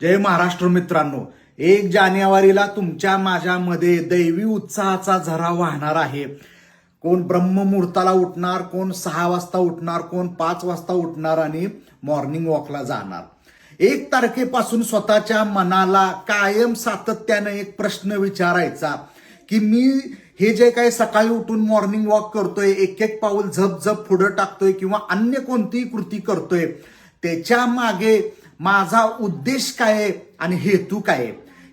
जय महाराष्ट्र मित्रांनो. एक जानेवारीला तुमच्या माझ्यामध्ये दैवी उत्साहाचा झरा वाहणार आहे. कोण ब्रह्ममुहूर्ताला उठणार कोण सहा वाजता उठणार कोण पाच वाजता उठणार आणि मॉर्निंग वॉकला जाणार. एक तारखेपासून स्वतःच्या मनाला कायम सातत्यानं एक प्रश्न विचारायचा की मी हे जे काही सकाळी उठून मॉर्निंग वॉक करतोय एक एक पाऊल झप झप पुढं टाकतोय किंवा अन्य कोणतीही कृती करतोय त्याच्यामागे माझा उद्देश काय आहे आणि हेतू काय आहे?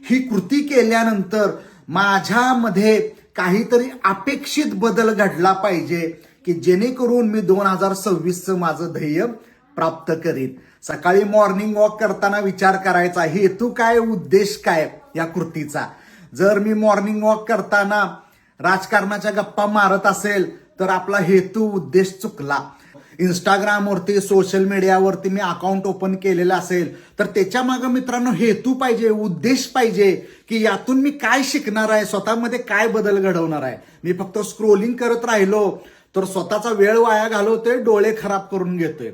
ही कृती केल्यानंतर माझ्यामध्ये काहीतरी अपेक्षित बदल घडला पाहिजे की जेणेकरून मी दोन हजार सव्वीसचं माझं ध्येय प्राप्त करीन. सकाळी मॉर्निंग वॉक करताना विचार करायचा हेतू काय उद्देश काय या कृतीचा? जर मी मॉर्निंग वॉक करताना राजकारणाच्या गप्पा मारत असेल तर आपला हेतू उद्देश चुकला. इंस्टाग्रामवरती सोशल मीडियावरती मी अकाउंट ओपन केलेलं असेल तर त्याच्या मागं मित्रांनो हेतू पाहिजे उद्देश पाहिजे की यातून मी काय शिकणार आहे स्वतःमध्ये काय बदल घडवणार आहे. मी फक्त स्क्रोलिंग करत राहिलो तर स्वतःचा वेळ वाया घालवतोय डोळे खराब करून घेतोय.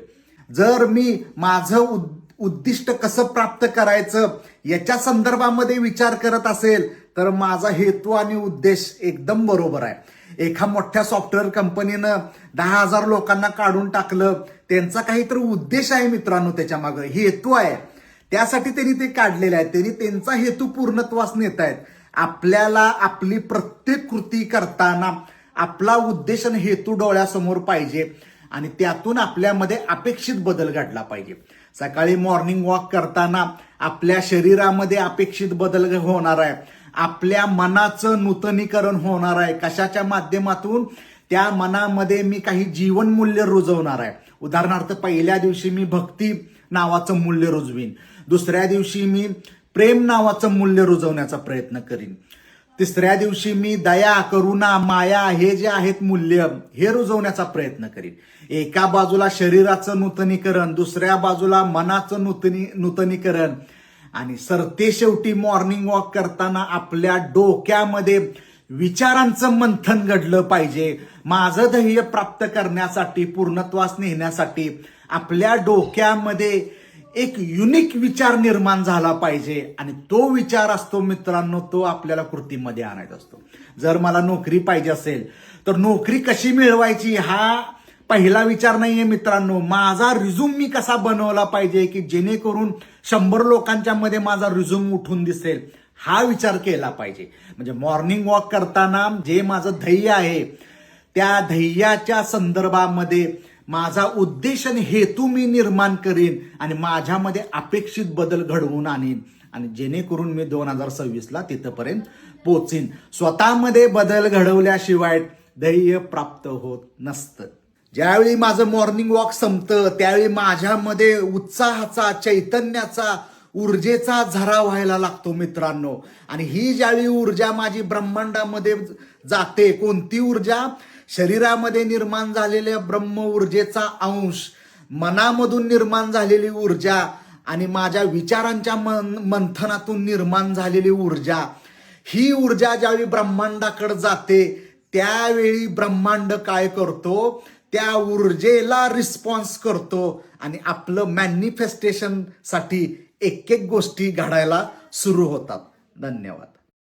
जर मी माझं उद- उद्दिष्ट कसं प्राप्त करायचं याच्या संदर्भामध्ये विचार करत असेल तर माझा हेतू आणि उद्देश एकदम बरोबर आहे. एका मोठ्या सॉफ्टवेअर कंपनीनं दहा हजार लोकांना काढून टाकलं. त्यांचा काहीतरी उद्देश आहे मित्रांनो त्याच्यामागं. हेतू आहे. त्यासाठी त्यांनी ते काढलेले आहेत त्यांनी त्यांचा हेतू पूर्णत्वास नेत आहेत. आपल्याला आपली प्रत्येक कृती करताना आपला उद्देश आणि हेतू डोळ्यासमोर पाहिजे आणि त्यातून आपल्यामध्ये अपेक्षित बदल घडला पाहिजे. सकाळी मॉर्निंग वॉक करताना आपल्या शरीरामध्ये अपेक्षित बदल होणार आहे. आपल्या मनाचं नूतनीकरण होणार आहे. कशाच्या माध्यमातून? त्या मनामध्ये मी काही जीवनमूल्य रुजवणार आहे. उदाहरणार्थ पहिल्या दिवशी मी भक्ती नावाचं मूल्य रुजवीन. दुसऱ्या दिवशी मी प्रेम नावाचं मूल्य रुजवण्याचा प्रयत्न करीन. तिसऱ्या दिवशी मी दया करुणा माया हे जे आहेत मूल्य हे रुजवण्याचा प्रयत्न करीन. एका बाजूला शरीराचं नूतनीकरण दुसऱ्या बाजूला मनाचं नूतनी नूतनीकरण. आणि सरते शेवटी मॉर्निंग वॉक करताना आपल्या डोक्यामध्ये विचारांचं मंथन घडलं पाहिजे. माझं ध्येय प्राप्त करण्यासाठी पूर्णत्वास नेण्यासाठी आपल्या डोक्यामध्ये एक युनिक विचार निर्माण झाला पाहिजे आणि तो विचार असतो मित्रांनो तो आपल्याला कृतीमध्ये आणायचा असतो. जर मला नोकरी पाहिजे असेल तर नोकरी कशी मिळवायची हा पहिला विचार नाहीये मित्रांनो. माझा रिझ्यूम मी कसा बनवला पाहिजे की जेणेकरून शंभर लोकांच्या मध्ये माझा रिझ्यूम उठून दिसेल हा विचार केला पाहिजे. म्हणजे मॉर्निंग वॉक करताना जे माझं ध्येय आहे त्या ध्येयाच्या संदर्भामध्ये माझा उद्देश आणि हेतू मी निर्माण करीन आणि माझ्यामध्ये अपेक्षित बदल घडवून आणीन. आणि जेणेकरून मी दोन हजार सव्वीसला तिथपर्यंत पोचीन. स्वतःमध्ये बदल घडवल्याशिवाय ध्येय प्राप्त होत नसतं. ज्यावेळी माझं मॉर्निंग वॉक संपतं त्यावेळी माझ्यामध्ये उत्साहाचा चैतन्याचा ऊर्जेचा झरा व्हायला लागतो मित्रांनो. आणि ही ज्यावेळी ऊर्जा माझी ब्रह्मांडामध्ये जाते कोणती ऊर्जा? शरीरामध्ये निर्माण झालेल्या ब्रह्म ऊर्जेचा अंश मनामधून निर्माण झालेली ऊर्जा आणि माझ्या विचारांच्या मन मंथनातून निर्माण झालेली ऊर्जा. ही ऊर्जा ज्यावेळी ब्रह्मांडाकडे जाते त्यावेळी ब्रह्मांड काय करतो? त्या ऊर्जेला रिस्पॉन्स करतो आणि आपलं मॅनिफेस्टेशनसाठी एक एक गोष्टी घडायला सुरू होतात. धन्यवाद.